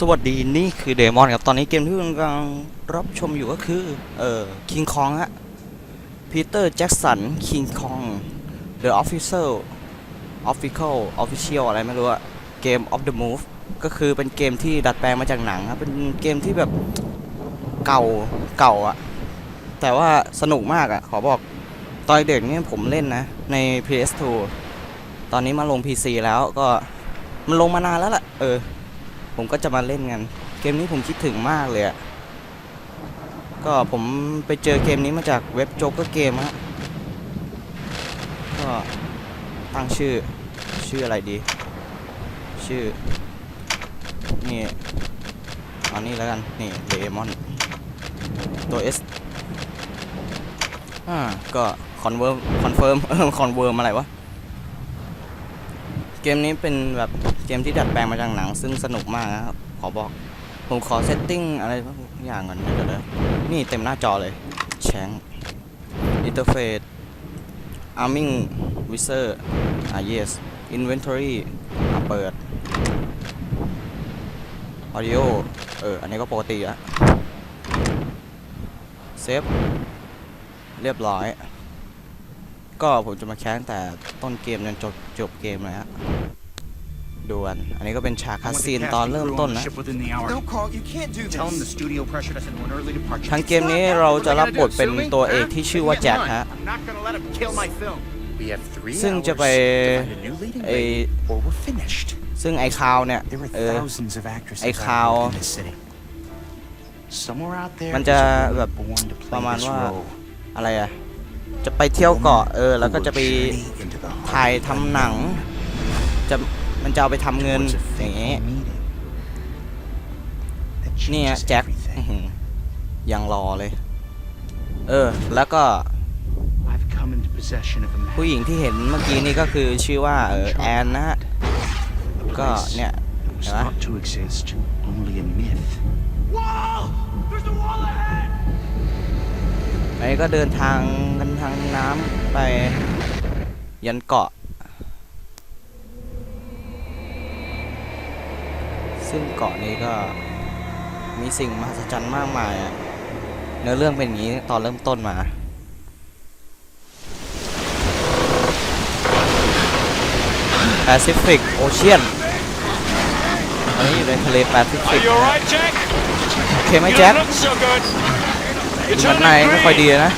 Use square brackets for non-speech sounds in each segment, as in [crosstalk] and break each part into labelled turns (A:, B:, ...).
A: สวัสดีนี่คือเดมอนครับ ตอนนี้เกมที่กำลังรับชมอยู่ก็คือ เอ่อคิงคองฮะพีเตอร์แจ็กสันคิงคอง The Official Official Official อะไรไม่รู้อะเกม of the Move ก็คือเป็นเกมที่ดัดแปลงมาจากหนังครับ เป็นเกมที่แบบเก่าเก่าอะแต่ว่าสนุกมากอะขอบอกตอนเด็กเนี่ยผมเล่นนะ ใน PS2 ตอนนี้มาลง PC แล้วก็มันลงมานานแล้วล่ะ เออ ผมก็จะมาเล่นกัน เกมนี้ผมคิดถึงมากเลยอะก็ผมไปเจอเกมนี้มาจากเว็บโจ๊กเกอร์เกมฮะก็ตั้งชื่อชื่ออะไรดี ชื่อ นี่เอานี่แล้วกัน นี่เดมอนตัว S อ่าก็คอนเวิร์มคอนเฟิร์มเออคอนเวิร์มอะไรวะ เกมนี้เป็นแบบ เกมที่ดัดแปลงมาจากหนังซึ่งสนุกมากนะครับ ขอบอก ผมขอเซตติ้งอะไรบางอย่างก่อนเดี๋ยวนี่เต็มหน้าจอเลยแชงอินเทอร์เฟซอาร์มิงวิเซอร์อ่า yes inventory อะเปิด audio เออ อันนี้ก็ปกติอะเซฟ เรียบร้อย ก็ผมจะมาแค้งแต่ต้นเกมจนจบจบเกมเลยฮะ ดวน อันนี้ก็เป็นฉากคัสซีนตอนเริ่มต้นนะ
B: No, Carl, you can't do
C: Tell him the
B: this.
C: studio pressured us into an early departure.
A: ทั้งเกมนี้เราจะรับบทเป็นตัวเอกที่ชื่อว่าแจ็คฮะ
C: I'm not gonna let him kill my film.
B: We have three
A: ซึ่งจะ
B: hours
A: ไป
B: to find a new leading
A: ไอ
B: lady, or we're finished.
A: ซึ่งไอคาวเนี่ย
B: There are
A: เออ
B: thousands of actresses
A: Ay,
B: out
A: Khao.
B: there in this city. Somewhere out there
A: มัน
B: is
A: จะ
B: a woman
A: แบบ
B: born to
A: ประ
B: play
A: มาณ
B: this
A: ว่า
B: role.
A: อะไรอะจะไปเที่ยวเกาะเออแล้วก็จะไป
B: Who will journey into the heart
A: ถ่าย
B: of
A: ทำหนังจะ มันจะเอาไปทำเงิน
B: towards a
A: อย่างงี้
B: fateful meeting that
A: เนี่ย
B: changes
A: แจ็ค
B: everything.
A: อื้อหือยังรอเลย เออ แล้วก็
C: I've come into possession of a man.
A: ผู้หญิงที่เห็นเมื่อกี้นี่ก็คือชื่อว่าเออแอนนะฮะ ก็
B: Place
A: เนี่ย
B: that was
A: Hả?
B: thought to exist only in myth.
C: Wall! There's a wall ahead!
A: อันนี้ก็เดินทางกันทางน้ำไปยันเกาะ ซึ่งเกาะนี้ก็มีสิ่งมหัศจรรย์มากมายอะเนื้อเรื่องเป็นอย่างนี้ตอนเริ่มต้นมา แปซิฟิกโอเชียนอันนี้อยู่ในทะเลแปซิฟิก
D: Are you alright, Jack?
A: โอเคไหม
D: You
A: แจ็ค
D: don't look so good.
A: ดู
D: It's
A: เหมือน
D: only
A: นายไม่ค่อยดี
D: green.
A: นะ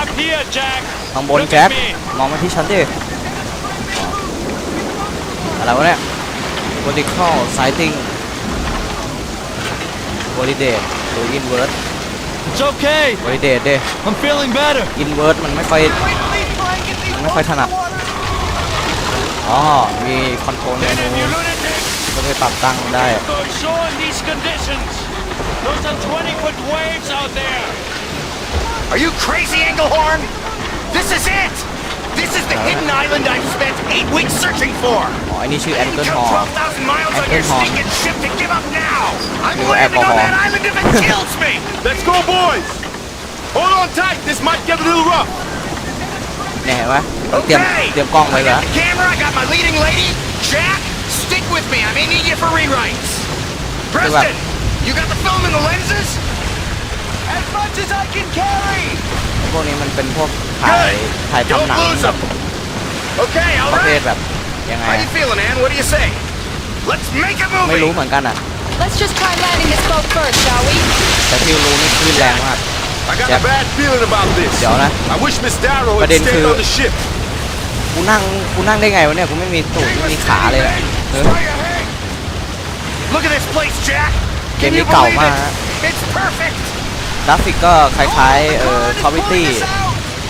D: Up here, Jack.
A: ข้างบน
D: Look
A: แจ็ค
D: at me.
A: มองมาที่ฉันดิอะไรวะเนี่ย vertical sighting validate หรือ invert
D: It's okay.
A: validate ดิ
D: I'm feeling better.
A: invert มันไม่ค่อยมันไม่ค่อยถนัดอ๋อ มี control
D: Then if
A: เม
D: you
A: นู
D: lunatic,
A: ก็ไปปรับตั้งได้
D: good show in these conditions. Those are 20 foot waves out there.
B: Are you crazy, Engelhorn? This is it! island I've spent eight weeks searching for!
A: อ๋อ อันนี้ชื่อ
B: I didn't
A: Anton
B: come
A: Hall
B: 12,000 miles on your
A: Anton Hall.
B: stinking ship to give up now! I'm
A: Your
B: landing on
A: alcohol.
B: that island if it [laughs] kills me!
E: Let's go, boys! Hold on tight, this might get a little rough.
A: เนี่ยเห็นไหมต้องเตรียม
B: Okay!
A: เตรียมกล้องไว้
B: I
A: แล้ว
B: got the camera, I got my leading lady. Jack, stick with me. I may need you for rewrites. Preston, you got the film and the lenses? As much as I can carry!
A: พวกนี้มันเป็นพวกถ่ายถ่าย
E: Don't
A: ทำหนัง
E: lose
A: แบบ
E: them.
B: Okay, all
A: ประเภท
B: right.
A: แบบยังไง
B: How you feeling, Ann? What do you say? Let's make a
A: ไม่
B: movie!
A: รู้เหมือนกันอะ
F: Let's just try landing this boat first, shall we?
A: แต่ที่รู้นี่คลื่นแรงมาก
E: I got
A: Jack.
E: a bad feeling about this.
A: เดี๋ยวนะ
E: I wish Miss Darrow had
A: But then
E: stayed
A: to-
E: on the ship.
A: กูนั่งกูนั่งได้ไงวะเนี่ยกูไม่มีตูดไม่มีขาเลยนะเออ
B: Try your hand. Look at this place, Jack.
A: เกม
B: Can
A: นี้
B: you
A: เก่า
B: believe
A: มาก
B: it?
A: ฮะ
B: It's perfect.
A: กราฟิกก็คล้ายๆ เอ่อ Quality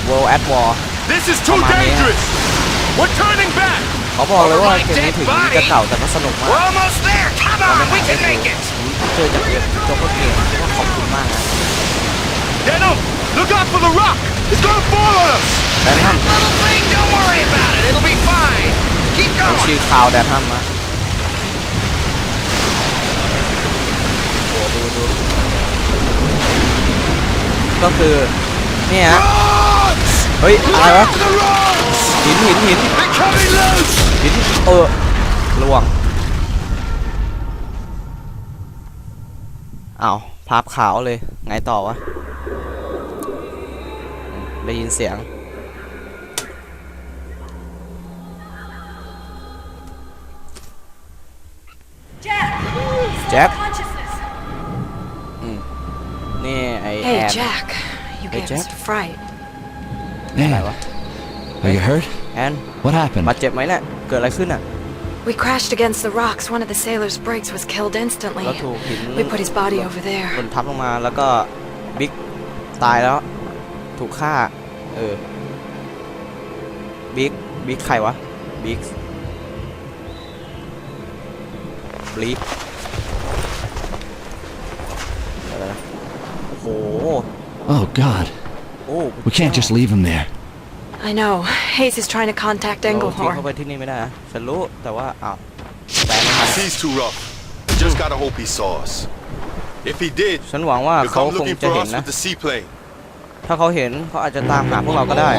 A: World at War
E: This is too
A: Come on, man.
E: dangerous. We're turning back.
A: เขาบอกเลยว่าเกมนี้ถึงจะเก่าแต่ก็สนุกมา
B: We're
A: ก
B: almost there. Come
A: เรา
B: on,
A: ไป
B: we
A: หาได้
B: can
A: ดู
B: make it.
A: ผมเจอจากเว็บโจ๊กเกอร์เกมที่ว่าขอบคุณมากนะ
E: Denim, look out for the rock. It's gonna fall on us.
A: แดนฮัม
B: Little thing, don't worry about it. It'll be fine. Keep
A: เขา
B: going.
A: ชื่อคาวแดนฮัมนะโอ้ดูดูก็คือเนี่ยฮะ
E: Run!
A: เฮ้ยอะไรวะ
E: To the rocks!
A: หินหินหิน
E: They're coming loose.
A: หินเออล่วงอ้าวภาพขาวเลย ไงต่อวะ ได้ยินเสียง แจ็คนี่ไอแอ
F: Hey,
A: น
F: Jack. You
A: Hey,
F: gave
A: Jack?
F: us a fright.
A: อะไรวะ
G: Are you hurt?
A: แอน
G: What happened?
A: บาดเจ็บไหมเนี่ย เกิดอะไรขึ้นอ่ะ
F: We crashed against the rocks. One of the sailor's brakes was killed instantly.
A: แล้วถูกหิน
F: We put his body over there.
A: หล่นทับลงมาแล้วก็บิ๊กตายแล้ว ถูกฆ่า เออ บิ๊ก บิ๊กใครวะ บิ๊กบลีกอะไรนะโอ้โห
G: Oh, God.
A: โอ้
G: We can't just leave him there.
F: I know. Hayes is trying to contact
A: เราทิ้งเข้า
F: Engelhorn.
A: ไปที่นี่ไม่ได้นะฉันรู้แต่ว่าอ้าวแปลไม่ทัน
E: Sea's too rough. Just gotta hope he saw us. If he did,
A: ฉันหวังว่า
E: he'll
A: เขา
E: come
A: คง
E: looking
A: จะ
E: for
A: เห็น
E: us
A: นะ
E: with the seaplane.
A: ถ้าเขาเห็นเขาอาจจะตามหาพวกเราก็ได้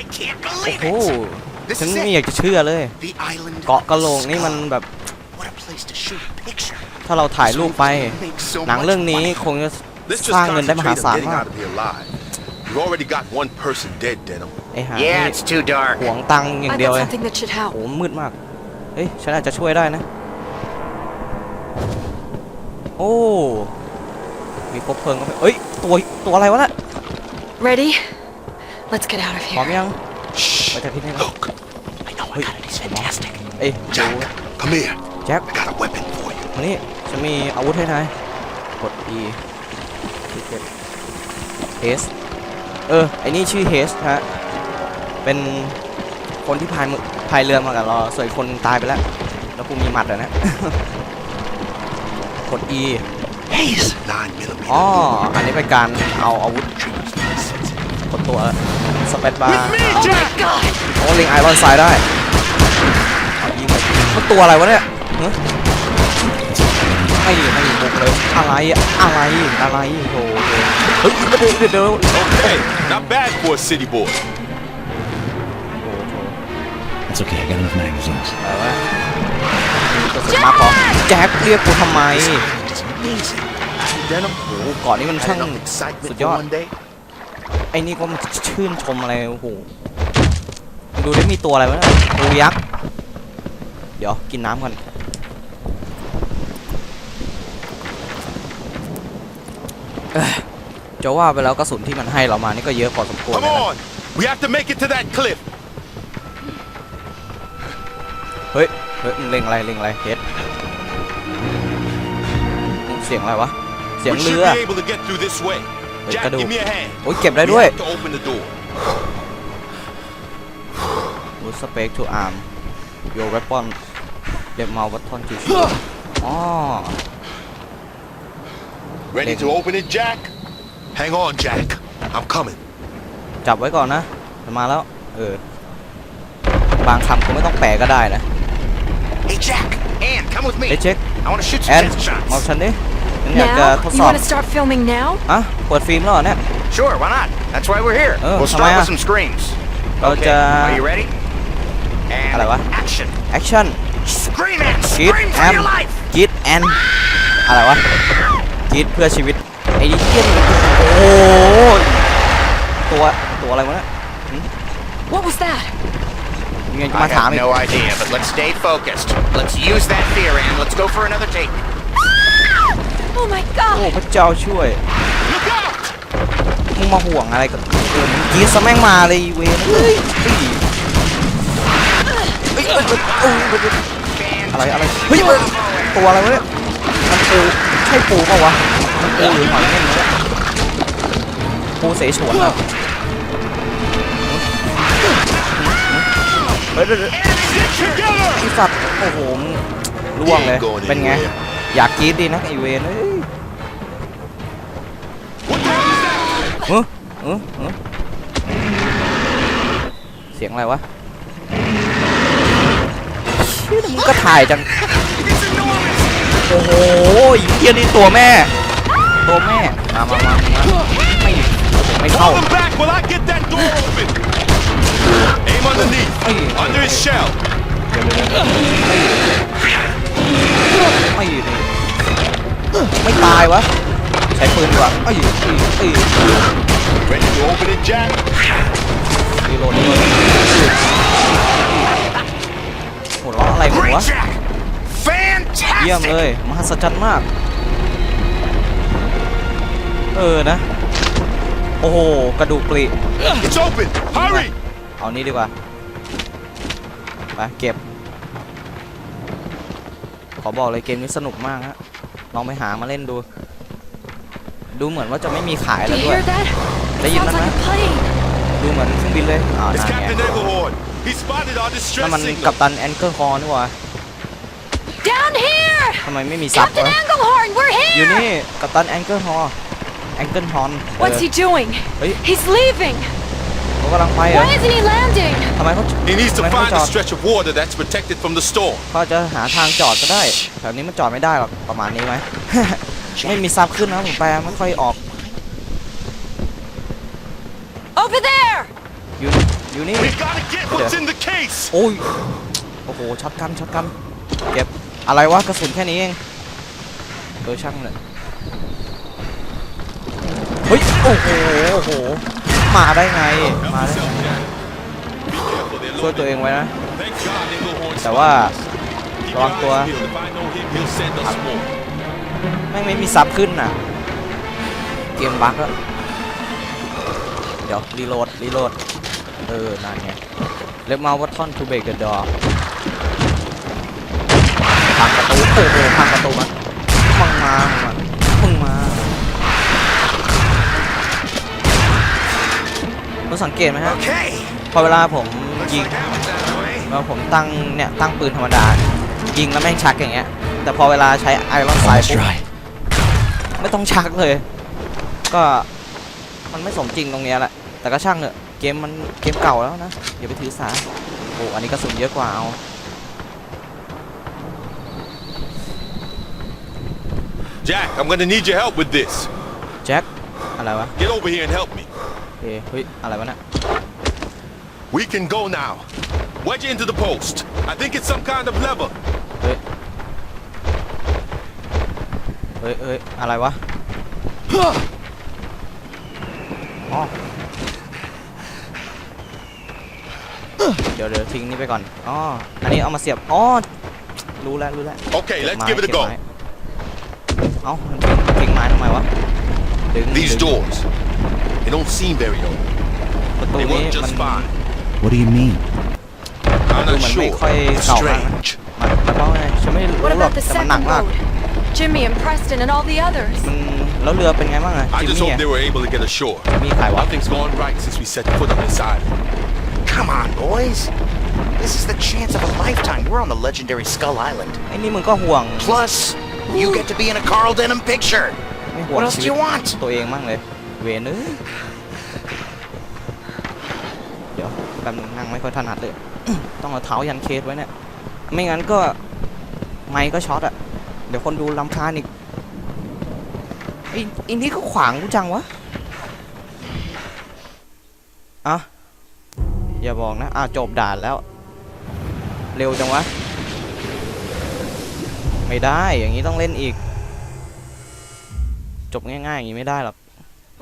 B: I can't
A: โอ้
B: believe
A: โห
B: it. This
A: ฉัน
B: is
A: ไม่
B: it.
A: อยากจะเชื่อเลย
B: The island.
A: เกาะกะโหลกนี่มันแบบ
B: What a place to shoot a picture.
A: ถ้าเราถ่ายรูปไป
B: Make so
A: หนัง
B: much
A: เรื่องนี้
B: money.
A: คงจะ
E: Let's
A: สร้า
E: just
A: งเงินได้มหา
E: concentrate
A: ศา
E: on
A: ล
E: getting
A: มาก
E: out of here alive. We've already got one person dead, Denim.
A: ไอ้หา
B: Yeah,
A: นี่
B: it's too dark.
A: หวงตังค์อย่าง
F: I've
A: เดียว
F: got
A: เลย
F: something that should help.
A: โอ้มืดมาก เฮ้ย ฉันอาจจะช่วยได้นะ โอ้ มีคบเพลิงก็ไปเอ้ย ตัว ตัวอะไรวะน่ะ
F: Ready? Let's get out of
A: พร้อม
F: here.
A: ยังไปจากที่นี่นะ
E: Look,
B: I know I got it. It's fantastic.
A: เอ้ยดู
E: Jack, come here.
A: แจ็ค
E: I got a weapon for you.
A: มานี่ฉันมีอาวุธให้นาย กด E ที่เก็บเฮส เออไอ้นี่ชื่อเฮสฮะ เป็นคนที่พายมือพายเรือมากับเราส่วนอีกคนตายไปแล้ว แล้วกูมีหมัดอะนะกด E
E: Hayes. Nine millimeter.
A: อ๋ออันนี้เป็นการเอาอาวุธกดตัวสเปซบาร์
F: Oh my god!
A: โอ้ลิงไอรอนไซด์ได้เอายิงไปมันตัวอะไรวะเนี่ยฮะ ไม่ไม่บุกเลยอะไรอะไรอะไรโธ่เฮ้ยเดี๋ยวเดี๋ยวเดี๋ยว
E: Okay, not bad for a city boy.
A: โอ้โห
G: It's okay, I got enough magazines.
A: อะไรวะกระสุนมากพอแจ็คเรียกกูทำไม
B: It's amazing. Denim?
A: โอ้โหก่อนนี้มันช่าง
B: enough excitement
A: ย
B: for
A: job.
B: one day.
A: ไอ้นี่ก็มันชื่นชมอะไรโอ้โหดูได้มีตัวอะไรวะเนี่ยปูยักษ์ เดี๋ยวกินน้ำก่อน เอ้ย จะว่าไปแล้วกระสุนที่มันให้เรามานี่ก็เยอะพอสมควร
E: Come
A: เลยนะ
E: on. We have to make it to that cliff.
A: เฮ้ย เฮ้ยมึงเล็งอะไรเล็งอะไรเฮดเสียงอะไรวะ เสียง
E: We
A: เรื
E: should
A: อ
E: be able to get through this way.
A: Wait,
E: Jack,
A: Kadu.
E: give me a hand.
A: โอ้ยเก็บได้
E: We
A: ด้วย
E: have to open the door.
A: Use spec to arm your weapon เดมมาวัตทอนจิชูอ๋อ
E: Ready
A: Leg.
E: to open it, Jack? Hang on, Jack. I'm coming.
A: จับไว้ก่อนนะมันมาแล้ว เออ บางคำก็ไม่ต้องแปลก็ได้นะ
B: Hey, Jack. Ann, come with me.
A: เฮ้ยเช็ค
B: I want to shoot
A: แอ
B: some
A: น
B: test shots.
A: มาฉันดิฉันอยากจะ
F: Now?
A: ทด
F: You
A: สอบ
F: want to start filming now?
A: อ่ะเปิดฟิล์มแล้วเหรอเนี่ย
B: Sure, why not? That's why we're here.
A: Oh,
B: we'll
A: come
B: start
A: on.
B: with some screams.
A: เรา
B: Okay,
A: จะ
B: are you ready? And
A: อะไรวะ
B: action.
A: แอคชั่น
B: Scream, Ann.
A: กรีด
B: Scream
A: แอ
B: for
A: น
B: your life.
A: กรีดแอนอะไรวะ ิดเพื่อชีวิต ไอ้ดิเกียนโอ้โตัวตัวอะไรวะเนี่ย
F: What was that?
A: เงินก็
B: I
A: มาถาม
B: have no idea, but let's stay focused. Let's use that fear and let's go for another take.
F: Oh my
A: โอ้พระเจ้าช่วยมึงมาห่วงอะไรกับเออมึงกรีซะแม่งมาเลยเว้ยเฮ้ยเฮ้ย อะไรอะไร เฮ้ยตัวอะไรวะเนี่ยมันคือ ใช่ปูเปล่าวะมันปูหรือหอยเม่นวะเนี่ยปูเสฉวนอะเฮ้ยเดี๋ยวเดี๋ยว
E: Together!
A: ไอสัตว์โอ้โหล่วงเลย เป็นไง อยากกรีดดีนะไอเวนเอ้ยเออเออเออเสียงอะไรวะเฮ้ยมึงก็ถ่ายจัง โอ้โหไอ้เฮียนี่ตัวแม่ ตัวแม่ มามามามาไม่ไม่เข้า
E: Hold him back while I get that door open. Aim underneath.
A: Hey.
E: Under his shell.
A: ไม่ไม่ตายวะ ใช้ปืนดีกว่าเอ้ยเอ้ยเอ้ย
E: Ready to open it, Jack?
A: รีโหลดรีโหลดหัวเราะอะไรมึง
B: Great,
A: วะ
B: Jack!
A: เยี่ยม
B: Fantastic!
A: เลย มหัศจรรย์มาก เออนะ โอ้โห กระดูกปลี
E: It's open! Hurry!
A: เอานี้ดีกว่า ไป เก็บ ขอบอกเลยเกมนี้สนุกมากฮะ ลองไปหามาเล่นดู ดูเหมือนว่าจะไม่มีขาย
F: Do
A: แล้ว
F: you
A: ด้วย
F: hear that?
A: ได้ยิน
F: Sounds
A: มั้ย
F: like a plane.
A: ดูเหมือนเครื่องบินเลยอ่า
E: It's
A: นั่นไง
E: Captain Eaglehorn. He spotted our
A: นั่น
E: distress
A: มัน
E: signal.
A: กัปตันแอนเกิลคอนี่หว่า
F: Down here!
A: ทำไมไม่มีซับ
F: Captain
A: วะ
F: Engelhorn, we're
A: อยู่
F: here!
A: นี่ กัปตันแองเกิลฮอแองเกิลฮอน
F: What's he doing?
A: Hey.
F: He's leaving!
A: เขากำลังไปเหรอ
F: Why isn't he landing?
A: ทำไมเขา
E: He needs
A: ทำ
E: to
A: ไมเขา
E: find
A: จ
E: a
A: อด
E: stretch of water that's protected from the storm.
A: เขาจะหาทางจอดก็ได้แถวนี้มันจอดไม่ได้หรอก ประมาณนี้ไหม ไม่มีซับขึ้นนะผมแปลไม่ค่อยออก
F: Over there!
A: อยู่อยู่นี่
E: We gotta get what's in the case!
A: โอ้ย โอ้โห ช็อตกัน ช็อตกัน เก็บ อะไรวะกระสุนแค่นี้เองเออช่างเลยเฮ้ยโอ้โหโอ้โหมาได้ไงมาได้ไงช่วยตัวเองไว้นะ แต่ว่าระวังตัวแม่งไม่มีซับขึ้นน่ะ เกมบั๊กอะเดี๋ยวรีโหลดรีโหลดเออนั่นไงเล็บมาวัตทอนทูเบเกอร์ ดอพังประตูโอ้โหพังประตูมามึงมามึงมาคุณสังเกตไหมฮะพอเวลาผมยิงเวลาผมตั้งเนี่ยตั้งปืนธรรมดา ยิงแล้วแม่งชักอย่างเงี้ย แต่พอเวลาใช้ไอรอนไซ
G: Almost
A: ปุ๊บไม่ต้องชักเลย ก็มันไม่สมจริงตรงเนี้ยแหละ แต่ก็ช่างเถอะเกมมันเกมเก่าแล้วนะอย่าไปถือสาโอ้อันนี้กระสุนเยอะกว่าเอา
E: Jack, I'm gonna need your help with this.
A: แจ็ค อะไรวะ
E: Get over here and help me.
A: เฮ้ยเฮ้ย อะไรวะเนี่ย
E: We can go now. Wedge it into the post. I think it's some kind of lever.
A: เฮ้ย เฮ้ยเฮ้ย อะไรวะ อ๋อ เดี๋ยวเดี๋ยวทิ้งนี่ไปก่อน อ๋อ อันนี้เอามาเสียบ อ๋อ รู้แล้วรู้แล้ว
E: Okay,
A: เก็บ
E: let's
A: ไม้
E: give it a
A: เก็บ
E: go.
A: ไม้ เอ้ามันทิ้งทิ้งไม้ทำไมวะ ดึง
E: These
A: ดึง
E: doors. They don't seem very old.
A: ประตู
E: They
A: นี้
E: work
A: มัน
E: just fine.
G: What do you mean?
E: I'm
A: Tôi
E: not
A: mình mới
E: sure.
A: khoe
E: It's
A: cậu mà.
E: strange.
A: มันมันเพราะไงฉันไม่รู้
F: What
A: หรอก
F: about the
A: แต่มันหนัก
F: second
A: มาก
F: boat? Jimmy and Preston and all the others.
A: มันแล้วเรือเป็นไงบ้างอะ
E: I
A: จิม
E: just
A: มี่
E: hope
A: อะ
E: they were able to get ashore.
A: มีใครวะ
E: Nothing's gone right since we set foot on this island.
B: Come on, boys. This is the chance of a lifetime. We're on the legendary Skull Island.
A: ไอ้นี่มึงก็ห่วง
B: Plus, you get to be in a Carl Denham picture.
A: ไม่ห่วง
B: What else
A: ชี
B: do
A: วิ
B: you
A: ต
B: want?
A: ตัวเองมั่งเลย เวนเอ้ยเดี๋ยวแป๊บนึงนั่งไม่ค่อยถนัดเลย ต้องเอาเท้ายันเคสไว้เนี่ย ไม่งั้นก็ ไม้ก็ช็อตอะเดี๋ยวคนดูลำคาญอีกไอ้ไอ้นี่ก็ขวางกูจังวะอะอย่าบอกนะอะจบด่านแล้ว เร็วจังวะ ไม่ได้ อย่างนี้ต้องเล่นอีก จบง่ายๆอย่างนี้ไม่ได้หรอก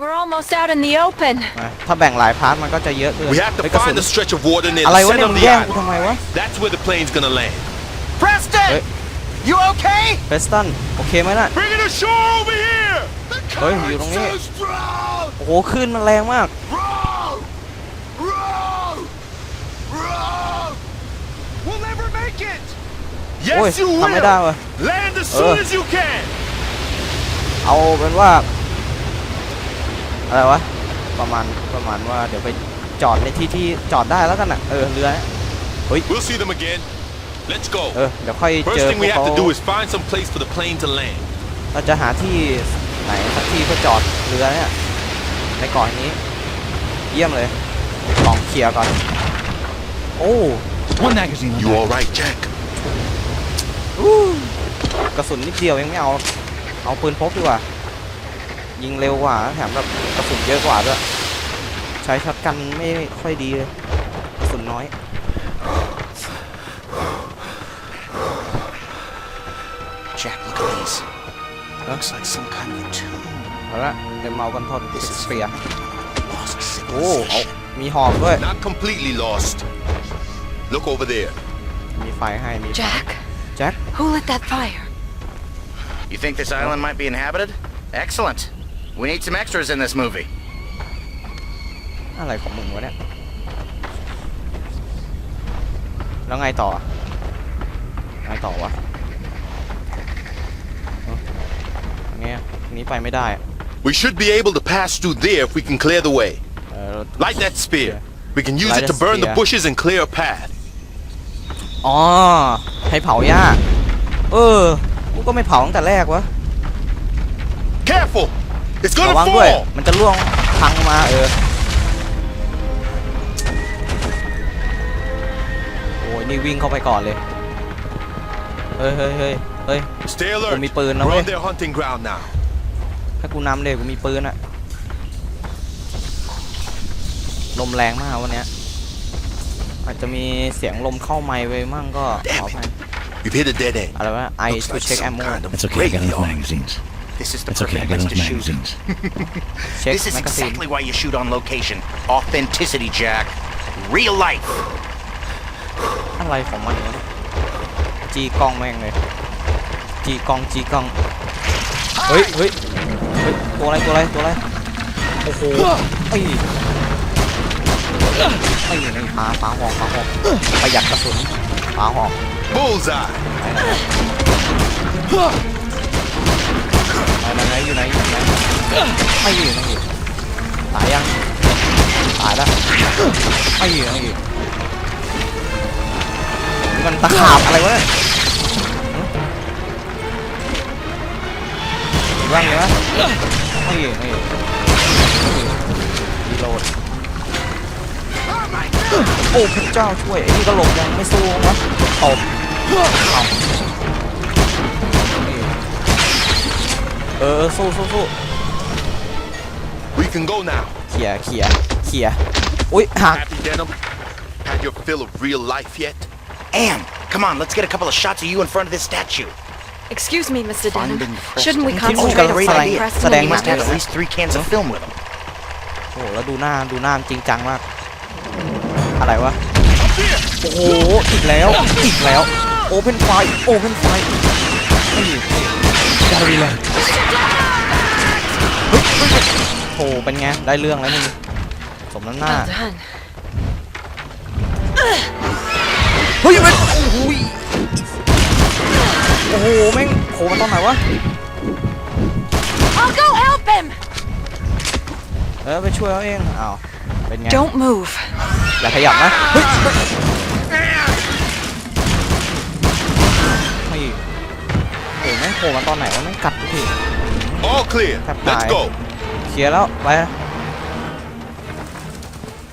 F: We're almost out in the open.
A: นะถ้าแบ่งหลายพาร์ทมันก็จะเยอะเกิน
E: We have to
A: เฮ้ยกระสุน
E: find a stretch of water near
A: อะไร
E: the
A: วะเนี่ย
E: center
A: มึ
E: of
A: ง
E: the
A: แย่งกู
E: island.
A: ทำไมวะ
E: That's where the plane's gonna land.
B: Preston!
A: Hey.
B: You okay?
A: เฟสตัน โอเคไหมน่ะ
E: Bring it ashore over here!
A: Ôi, nhiều đồng ý.
E: strong!
A: โอ้โหคลื่นมันแรงมาก
E: Row! Row! Row!
B: We'll never make it!
A: โอ้ย
E: Yes, you
A: ทำไม่ได้
E: will!
A: วะ
E: Land as soon
A: Ờ.
E: as you can!
A: เอาเป็นว่า อะไรวะ ประมาณ ประมาณว่า เดี๋ยวไปจอดในที่ที่จอดได้แล้วกันน่ะ เออ เรือเนี่ย
E: We'll see them again. Let's go.
A: เออ เดี๋ยวค่อยเจ
E: First
A: อ
E: thing
A: พว
E: we
A: ก
E: have
A: เขา
E: to do is find some place for the plane to land.
A: เราจะหาที่ไหนสักที่เพื่อจอดเรือเนี่ยในเกาะนี้ เยี่ยมเลยลองเคลียร์ก่อน โอ้
G: One magazine on
E: You
G: that.
E: all right, Jack?
A: กระสุนนิดเดียวยังไม่เอา เอาปืนพกดีกว่า ยิงเร็วกว่าแถมแบบกระสุนเยอะกว่าด้วย ใช้ช็อตกันไม่ค่อยดีเลยกระสุนน้อย
B: Jack, look at these. Looks like some kind of a tomb.
A: เอาละเดี๋ยวเมากันทนเปียโอ้เอามีหอกด้วย
E: Not completely lost. Look over there.
A: มีไฟให้มี
F: Jack,
A: แจ็ค
F: who lit that fire?
B: You think this island might be inhabited? Excellent. We need some extras in this movie.
A: อะไรของมึงวะเนี่ย แล้วไงต่อ ไงต่อวะเอ้าไงอะหนี้ไปไม่ได้อะ
E: We should be able to pass through there if we can clear the way.
A: เออ
E: Light that spear. We can use
A: Light
E: it to
A: a
E: burn the
A: spear.
E: bushes and clear a path.
A: อ๋อ ให้เผาหญ้า เออ กูก็ไม่เผาตั้งแต่แรกวะ
E: Careful! It's
A: ระ
E: gonna
A: วังด้วย
E: fall!
A: มันจะล่วงพังมาเออ โอ้ยนี่วิ่งเข้าไปก่อนเลย เฮ้ยเฮ้ยเฮ้ยเฮ้ย
E: Stay alert.
A: Con mi ปืนนะ
E: We're
A: เว้ย
E: on their hunting ground now.
A: ถ้ากูนำเลยกูมีปืนอะลมแรงมากวันเนี้ยอาจจะมีเสียงลมเข้าไมค์ไปมั่งก็ขอ
E: Damn
A: ไป
E: it. We've hit a dead end.
A: อะไรวะ I
E: Looks
A: to
E: like
A: check
E: some
A: ammo
E: kind of
G: It's okay, I got enough
E: graveyard.
G: magazines.
B: This is the
G: It's okay, I
B: perfect
G: got
B: place
G: enough
B: to shoot.
G: magazines. [laughs]
A: check
B: This is
A: แมกกาซีน
B: exactly why you shoot on location. Authenticity, Jack. Real life.
A: อะไรของมันวะจีกล้องแม่งเลย จีกล้องจีกล้อง เฮ้ยเฮ้ยเฮ้ย ตัวอะไร ตัวอะไร ตัวอะไร โอ้โหไอ้ไอ้นี่ปลาปลาหอกปลาหอกประหยัดกระสุนปลาหอก
E: Bullseye!
A: ไหนไหนไหนอยู่ไหนอยู่ไหนไม่อยู่ไม่อยู่ตายยังตายแล้วไม่อยู่ไม่อยู่นี่มันตะขาบอะไรวะเนี่ยร่างเนี้ยไม่อยู่ไม่อยู่รีโหลด โอ้พระเจ้าช่วยไอ้นี่ก็หลบยังไม่สู้วะตบเอาไม่อยู่เออสู้สู้สู้
E: We can go now.
A: เขี่ยเขี่ยเขี่ยอุ้ยหัก
E: Happy Denim? Had your fill of real life yet?
B: Anne, come on, let's get a couple of shots of you in front of this statue.
F: Excuse me, Mr.
B: Finding
F: Denham.
B: Preston.
F: Shouldn't we
A: Oh,
F: concentrate on
A: great
F: finding
A: idea.
F: Preston
A: Sadang
F: and
B: He must have at
F: Matthews?
B: least three cans of film with him.
A: โอ้โหแล้วดูหน้าดูหน้าจริงจังมาก อะไรวะ โอ้โห อีกแล้ว อีกแล้ว โอเพนไฟ โอเพนไฟนี่นี่ดาวิเลยเฮ้ยเฮ้ยเฮ้ยโอ้โหเป็นไง ได้เรื่องแล้วมึงสมน้ำหน้า
F: Well done.
A: เฮ้ยมันโอ้โหยโอ้โหแม่งโผล่มาตอนไหนวะ
F: I'll go help him!
A: เออไปช่วยเขาเองอ้าว เป็นไง
F: Don't move.
A: อย่าขยับนะเฮ้ยเฮ้ยโอ้โหแม่งโผล่มาตอนไหนวะแม่งกัดทุกที
E: All clear.
A: Tap
E: Let's
A: lại.
E: go.
A: เคลียร์แล้ว ไป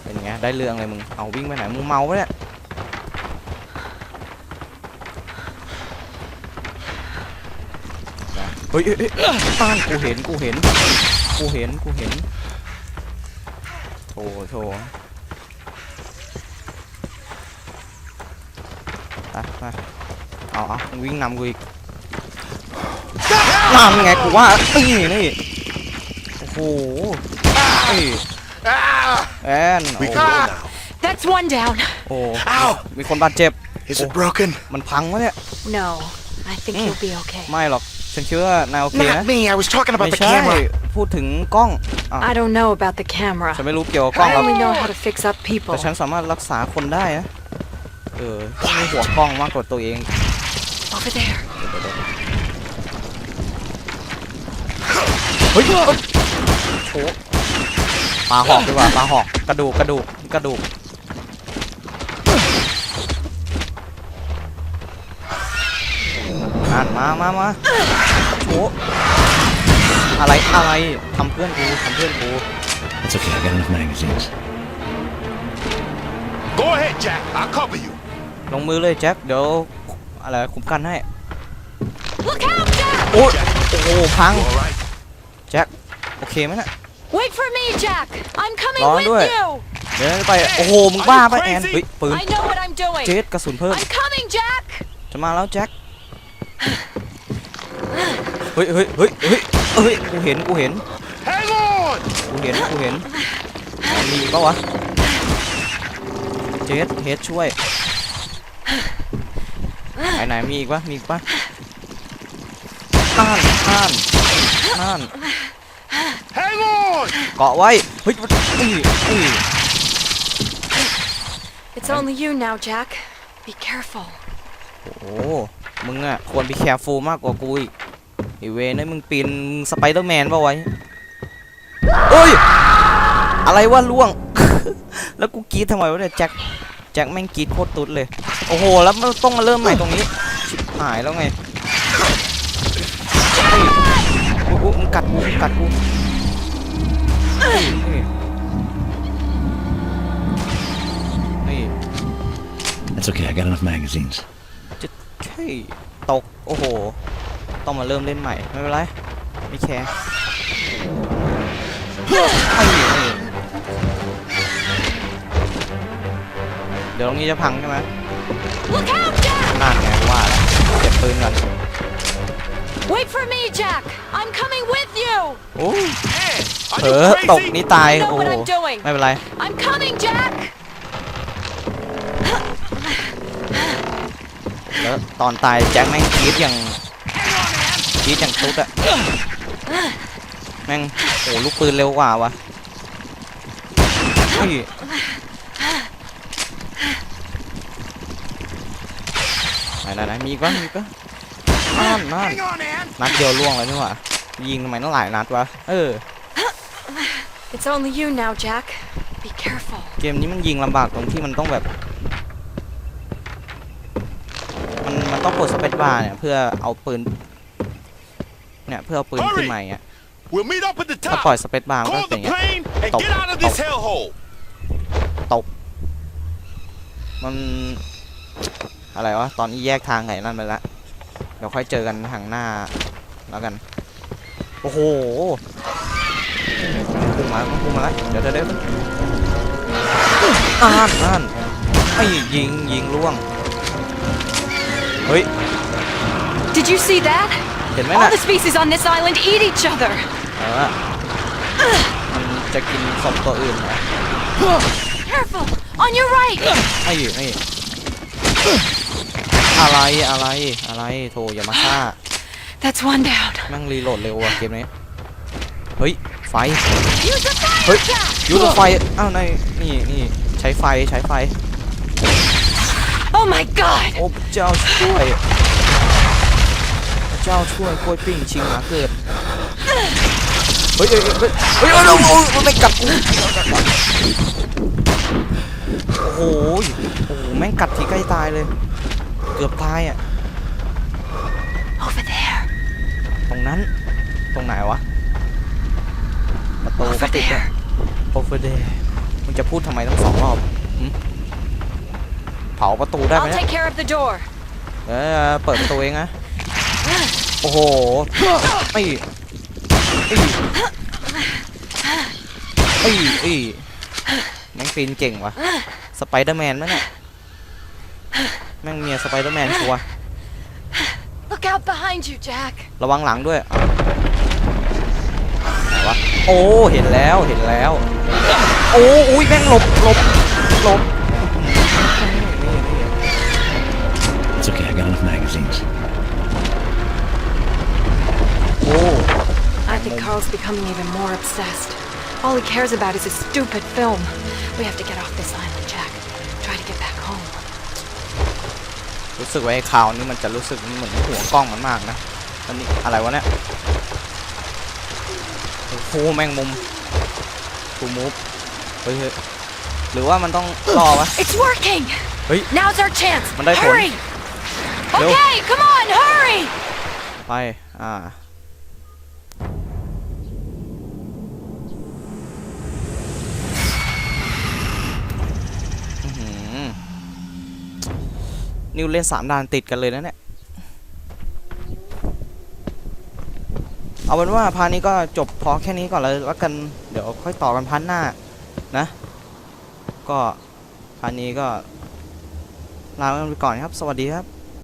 A: เป็นไง ได้เรื่องเลยมึง เอาวิ่งไปไหน มึงเมาปะเนี่ย เฮ้ยเฮ้ยเฮ้ยป้านกูเห็น กูเห็น กูเห็น กูเห็น โถโถไปไปเอาเอามึงวิ่งนำกูอีกนั่นไงกูว่านี่นี่โอ้โหนี่
E: Ah!
A: แอน
E: We
A: โอ้
E: can go now.
F: That's one down.
A: โอ้
B: Ow!
A: มีคนบาดเจ็บ
B: Is it broken?
A: มันพังวะเนี่ย
F: No, I think
A: Mm.
F: he'll be okay.
A: ไม่หรอก ฉันคิดว่านายโอเคนะ
B: Not me. I was talking
A: ไม่
B: about the
A: ใช่
B: camera.
A: พูดถึงกล้องอะ
F: I don't know about the camera.
A: ฉันไม่รู้เกี่ยวกับกล้อง
F: I
A: หรอก
F: only know how to fix up people.
A: แต่ฉันสามารถรักษาคนได้นะ เออต้องมีหัวกล้องมากกว่าตัวเอง
F: Over there.
A: เฮ้ยเอ้ยโชว์ปลาหอกดีกว่าปลาหอกกระดูกกระดูกกระดูกอ่านมามามาโชว์ อะไรอะไรทำเพื่อนกูทำเพื่อนกู
G: It's okay, I got enough magazines.
E: Go ahead, Jack. I'll cover you.
A: ลงมือเลยแจ็คเดี๋ยวอะไรคุ้มกันให้
F: Look out, Jack!
A: โอ้ยโอ้โหพัง
E: You all right?
A: แจ็คโอเคไหมน่ะ
F: Wait for me, Jack! I'm coming
A: Đó,
F: with
A: đuổi.
F: you!
A: เดี๋ยวไปโอ้โหมึงบ้าปะแอนเฮ้ยปืน
F: I know what I'm doing!
A: เจ็ดกระสุนเพิ่ม
F: I'm coming, Jack!
A: จะมาแล้วแจ็คเฮ้ยเฮ้ยเฮ้ยเฮ้ย เฮ้ยกูเห็นกูเห็นเห็นกูเห็นไหนมีอีกปะวะเจสเฮดช่วยไหนไหนมีอีกปะมีอีกปะน่านน่านน่าน
E: Hang on!
A: เกาะไว้เฮ้ยนี่นี่
F: It's only you now, Jack. Be careful.
A: โอ้มึงอะควรไปแคร์ฟูมากกว่ากูอีก ไอเวนไอ้มึงปีนมึงสไปเดอร์แมนปะไว้เอ้ย อะไรวะล่วง แล้วกูกรีดทำไมวะเนี่ยแจ็คแจ็คแม่งกรีดโคตรตุ๊ดเลย โอ้โห แล้วมันต้องมาเริ่มใหม่ตรงนี้ ชิบหายแล้วไงเฮ้ยอุ๊ยอุ๊ยมึงกัดกูมึงกัดกูนี่นี่นี่
G: That's okay, I got enough magazines.
A: เฮ้ยตก โอ้โห ต้องมาเริ่มเล่นใหม่ ไม่เป็นไร ไม่แคร์ไอ้นี่เดี๋ยวตรงนี้จะพังใช่ไหม
F: Look out, Jack!
A: นั่นไงว่าแล้วเก็บปืนก่อน
F: Wait for me, Jack! I'm coming with you!
A: โอ้ย
E: Man,
A: เผ
E: are
A: ล
E: you
A: อตก
E: crazy?
A: นี่ตาย
F: I know
A: โอ้
F: what
A: โห
F: I'm doing.
A: ไม่เป็นไร
F: I'm coming, Jack!
A: แล้วตอนตายแจ็คแม่งกรีดอย่าง กรีดอย่างตุ๊ดอะแม่งโอ้ลูกปืนเร็วกว่าวะเฮ้ยไหนไหนไหนมีอีกปะมีอีกปะนั่นนั่น
B: Hang on, Ann.
A: นัดเดียวล่วงแล้วนี่หว่ายิงทำไมต้องหลายนัดวะเออ
F: It's only you now, Jack. Be careful.
A: เกมนี้มันยิงลำบากตรงที่มันต้องแบบ มันมันต้องกดสเปซบาร์เนี่ยเพื่อเอาปืน เนี่ยเพื่อเอาปืนขึ้นมาอย่างเงี้ย
E: We'll meet up at the
A: ถ้าปล่อย
E: top.
A: สเปซบาร์มันก็
E: Call
A: เป็นอ
E: the
A: ย่างเงี้ย
E: plane and
A: Stop.
E: get out of this
A: Stop.
E: hellhole.
A: มันอะไรวะตอนนี้แยกทางไงนั่นไปละเดี๋ยวค่อยเจอกันทางหน้าแล้วกันโอ้โหพุ่งมาพุ่งมาแล้วเดี๋ยวเดี๋ยวเดี๋ยวอ่านอ่านไอ้ยิงยิงล่วงเฮ้ย
F: Did you see that?
A: เห็นไหม
F: All
A: น่ะ
F: the species on this island eat each other.
A: เออมันจะกินศพตัวอื่นเหรอ
F: Careful! On your right!
A: ไอ้ไอ้อะไรอะไรอะไรโถอย่ามาฆ่า
F: That's one down.
A: แม่งรีโหลดเร็วว่ะเกมนี้ เฮ้ย ไฟ
F: Use the fire,
A: Hey.
F: Jack!
A: ยูทูไฟ อ้าวในนี่นี่ใช้ไฟใช้ไฟ
F: Oh my god!
A: โอ้พระเจ้าช่วยพระ เจ้าช่วยกล้วยปิ้งชิงหมาเกิด เฮ้ยเฮ้ยเฮ้ยเฮ้ยเฮ้ยโอ้โหมันไม่กัดกูโอ้โหโอ้โหแม่งกัดทีใกล้ตายเลย เกือบตายอะ
F: Over there.
A: ตรงนั้น ตรงไหนวะ ประตูก็
F: Over
A: ปิด
F: there.
A: โอเวอร์เดย์มึงจะพูดทำไมต้องสองรอบหึเผาประตูได้ไหม
F: I'll
A: เนี่ย
F: take care of the door.
A: เออเปิดประตูเองนะ โอ้โหไอ้ไอ้ไอ้ไอ้แม่งปีนเก่งวะสไปเดอร์แมนมั้ยเนี่ยแม่งเมียสไปเดอร์แมนชัวร์
F: Look out behind you, Jack.
A: ระวังหลังด้วยวะโอ้เห็นแล้วเห็นแล้ว โอ้อุ้ยแม่งหลบหลบหลบ
G: It's okay, I got enough magazines.
F: I think Carl's becoming even more obsessed. All he cares about is his stupid film. We have to get off this island, Jack. Try to get back home.
A: รู้สึกว่าไอ้ข่าวนี้มันจะรู้สึกเหมือนหัวกล้องมันมากนะอันนี้อะไรวะเนี่ย โอ้โหแม่งมุมทูมูฟเฮ้ยเฮ้ยหรือว่ามันต้องรอวะ
F: It's working!
A: Hey.
F: Now's our chance!
A: Mình đây
F: Hurry!
A: Đâu?
F: Okay, come on, hurry!
A: ไป อ่า นิวเล่นสามด่านติดกันเลยนะเนี่ย เอาเป็นว่าพาร์ทนี้ก็จบพอแค่นี้ก่อนเลยแล้วกัน เดี๋ยวค่อยต่อกันพาร์ทหน้านะ ก็พาร์ทนี้ก็ลาไปก่อนครับ สวัสดีครับ